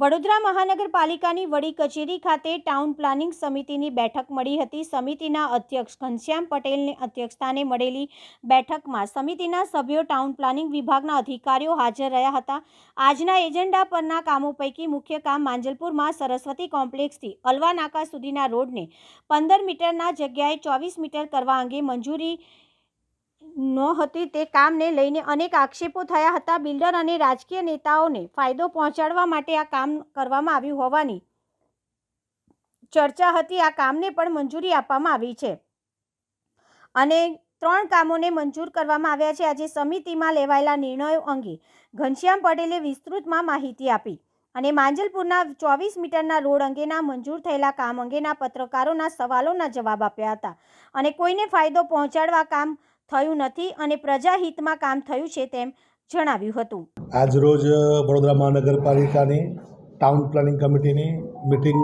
વડોદરા મહાનગરપાલિકાની વડી કચેરી ખાતે ટાઉન પ્લાનિંગ સમિતિની બેઠક મળી હતી. સમિતિના અધ્યક્ષ ઘનશ્યામ પટેલની અધ્યક્ષતાને મળેલી બેઠકમાં સમિતિના સભ્યો ટાઉન પ્લાનિંગ વિભાગના અધિકારીઓ હાજર રહ્યા હતા. આજના એજન્ડા પરના કામો પૈકી મુખ્ય કામ માંજલપુરમાં સરસ્વતી કોમ્પ્લેક્સથી અલવા નાકા સુધીના રોડને પંદર મીટરના જગ્યાએ ચોવીસ મીટર કરવા અંગે મંજૂરી નહોતી તે કામને લઈને અનેક આક્ષેપો થયા હતા બિલ્ડર અને રાજકીય નેતાઓને ફાયદો પહોંચાડવા માટે આ કામ કરવામાં આવ્યું હોવાની ચર્ચા હતી. આ કામને પણ મંજૂરી આપવામાં આવી છે અને ત્રણ કામોને મંજૂર કરવામાં આવ્યા છે. આજે સમિતિમાં લેવાયેલા નિર્ણયો અંગે ઘનશ્યામ પટેલે વિસ્તૃતમાં માહિતી આપી અને માંજલપુરના ચોવીસ મીટરના રોડ અંગેના મંજૂર થયેલા કામ અંગેના પત્રકારોના સવાલોના જવાબ આપ્યા હતા અને કોઈને ફાયદો પહોંચાડવા કામ થયું નથી અને પ્રજાહિતમાં કામ થયું છે તેમ જણાવ્યું હતું. આજરોજ વડોદરા મહાનગરપાલિકાની ટાઉન પ્લાનિંગ કમિટીની મિટિંગ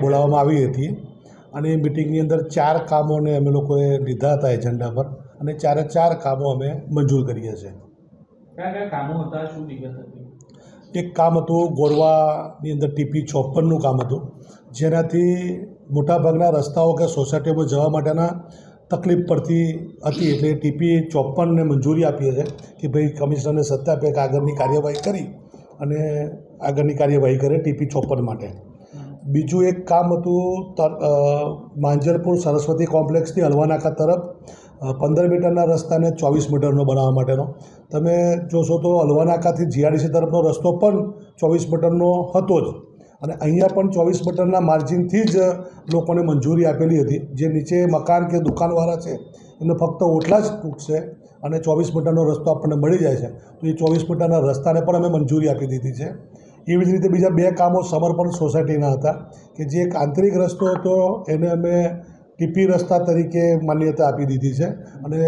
બોલાવવામાં આવી હતી અને એ મિટિંગની અંદર ચાર કામોને અમે લોકોએ લીધા હતા એજન્ડા પર અને ચારે ચાર કામો અમે મંજૂર કરીએ છીએ. કયા કયા કામો હતા? શું વિગત હતી? એક કામ હતું ગોરવાની અંદર ટીપી ચોપનનું કામ હતું. જેનાથી મોટાભાગના રસ્તાઓ કે સોસાયટીઓમાં જવા માટેના તકલીફ પડતી હતી એટલે ટીપી ચોપનને મંજૂરી આપીએ છીએ કે ભાઈ કમિશનરને સત્તા આપે કે આગળની કાર્યવાહી કરી અને આગળની કાર્યવાહી કરે ટીપી ચોપન માટે. બીજું એક કામ હતું માંજરપુર સરસ્વતી કોમ્પ્લેક્સથી હલવાનાકા તરફ પંદર મીટરના રસ્તાને ચોવીસ મીટરનો બનાવવા માટેનો. તમે જોશો તો હલવાનાકાથી જીઆરડીસી તરફનો રસ્તો પણ ચોવીસ મીટરનો હતો જ. અને અહીંયા પણ ચોવીસ મીટરના માર્જિનથી જ લોકોને મંજૂરી આપેલી હતી. જે નીચે મકાન કે દુકાનવાળા છે, એમને ફક્ત ઓટલા જ તૂટશે અને ચોવીસ મીટરનો રસ્તો આપણને મળી જાય છે. તો એ ચોવીસ મીટરના રસ્તાને પણ અમે મંજૂરી આપી દીધી છે. એવી જ રીતે બીજા બે કામો સમર્પણ સોસાયટીના હતા કે જે એક આંતરિક રસ્તો હતો, એને અમે ટીપી રસ્તા તરીકે માન્યતા આપી દીધી છે. અને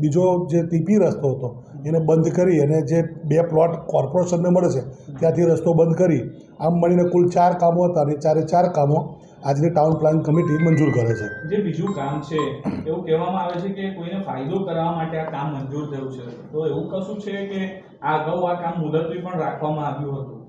બીજો જે ટીપી રસ્તો હતો, એને બંધ કરી અને જે બે પ્લોટ કોર્પોરેશનને મળે છે, ત્યાંથી રસ્તો બંધ કરી, આમ મળીને કુલ ચાર કામો હતા અને ચારે ચાર કામો આજની ટાઉન પ્લાન કમિટી મંજૂર કરે છે. જે બીજું કામ છે, એવું કહેવામાં આવે છે કે કોઈને ફાયદો કરાવવા માટે આ કામ મંજૂર થયું છે. તો એવું કશું છે કે આ અગાઉ આ કામ મુદતવી પણ રાખવામાં આવ્યું હતું?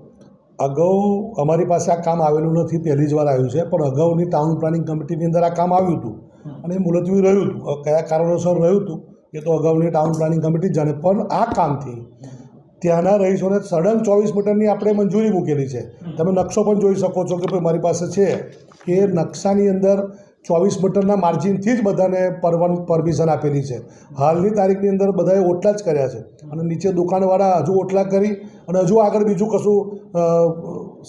અગાઉ અમારી પાસે આ કામ આવેલું નથી, પહેલી જ વાર આવ્યું છે, પણ અગાઉની ટાઉન પ્લાનિંગ કમિટીની અંદર આ કામ આવ્યું હતું. અને એ મુલતવી રહ્યું હતું. કયા કારણોસર રહ્યું હતું, એ તો અગાઉની ટાઉન પ્લાનિંગ કમિટી જાણે, પણ આ કામથી ત્યાંના રહીશોને સડન ચોવીસ મીટરની આપણે મંજૂરી મૂકેલી છે. તમે નકશો પણ જોઈ શકો છો કે ભાઈ મારી પાસે છે કે નકશાની અંદર ચોવીસ મીટરના માર્જિનથી જ બધાને પરવાન પરમિશન આપેલી છે. હાલની તારીખની અંદર બધાએ ઓટલા જ કર્યા છે. અને નીચે દુકાનવાળા હજુ ઓટલા કરી અને હજુ આગળ બીજું કશું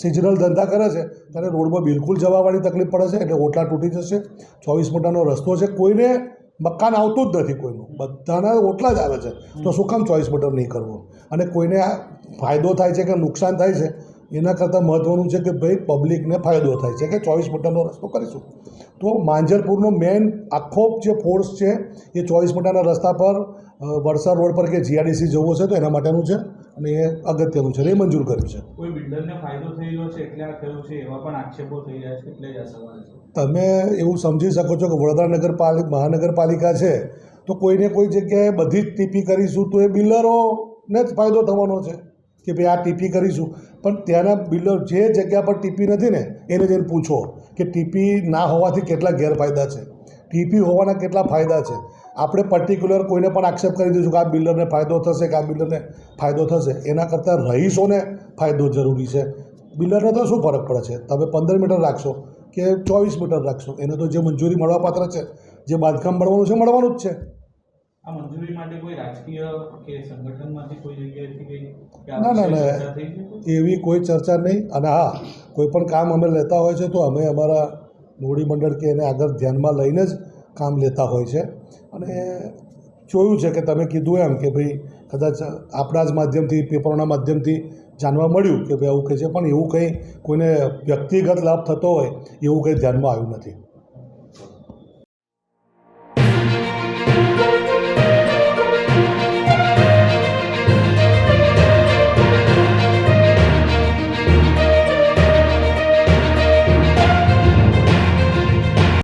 સિઝનલ ધંધા કરે છે, ત્યારે રોડમાં બિલકુલ જવાવાળી તકલીફ પડે છે, એટલે ઓટલા તૂટી જશે. ચોવીસ મોટાનો રસ્તો છે, કોઈને મકાન આવતું જ નથી કોઈનું. બધાના ઓટલા જ આવે છે. તો શું કામ ચોવીસ મીટર નહીં કરવું? અને કોઈને આ ફાયદો થાય છે કે નુકસાન થાય છે, એના કરતાં મહત્ત્વનું છે કે ભાઈ પબ્લિકને ફાયદો થાય છે કે ચોવીસ મીટરનો રસ્તો કરીશું. તો માંજરપુરનો મેઇન આખો જે ફોર્સ છે, એ ચોવીસ મીટરના રસ્તા પર વડસર રોડ પર કે જીઆરડીસી જવું છે તો એના માટેનું છે અને એ અગત્યનું છે એ મંજૂર કર્યું છે. કોઈ બિલ્ડરને ફાયદો થઈ રહ્યો છે એટલે આ થયું છે એવા પણ આક્ષેપો થઈ રહ્યા છે એટલે જ આ સવાલ છે. તમે એવું સમજી શકો છો કે વડોદરા નગરપાલિકા મહાનગરપાલિકા છે તો કોઈને કોઈ જગ્યાએ બધી જ ટીપી કરીશું તો એ બિલ્ડરોને જ ફાયદો થવાનો છે કે ભાઈ આ ટીપી કરીશું. પણ ત્યાંના બિલ્ડર જે જગ્યા પર ટીપી નથી ને એને જઈને પૂછો કે ટીપી ના હોવાથી કેટલા ગેરફાયદા છે. ટીપી હોવાના કેટલા ફાયદા છે? આપણે પર્ટિક્યુલર કોઈને પણ આક્ષેપ કરી દઈશું કે આ બિલ્ડરને ફાયદો થશે કે આ બિલ્ડરને ફાયદો થશે એના કરતાં રહીશોને ફાયદો જરૂરી છે. બિલ્ડરને તો શું ફરક પડે છે? તમે પંદર મીટર રાખશો કે ચોવીસ મીટર રાખશો? એને તો જે મંજૂરી મળવાપાત્ર છે જે બાંધકામ મળવાનું છે મળવાનું જ છે. આ મંજૂરી માટે કોઈ રાજકીય કે સંગઠનમાંથી કોઈ જગ્યાએથી કઈ કે આ ના, ના, ના. એવી કોઈ ચર્ચા નહીં. અને હા કોઈ પણ કામ અમે લેતા હોય છે તો અમે અમારા મોવડી મંડળ કે એને આગળ ધ્યાનમાં લઈને જ કામ લેતા હોય છે. અને જોયું છે કે તમે કીધું એમ કે ભાઈ કદાચ આપણા જ માધ્યમથી, પેપરોના માધ્યમથી જાણવા મળ્યું કે ભાઈ આવું કહે છે, પણ એવું કંઈ કોઈને વ્યક્તિગત લાભ થતો હોય એવું કંઈ ધ્યાનમાં આવ્યું નથી.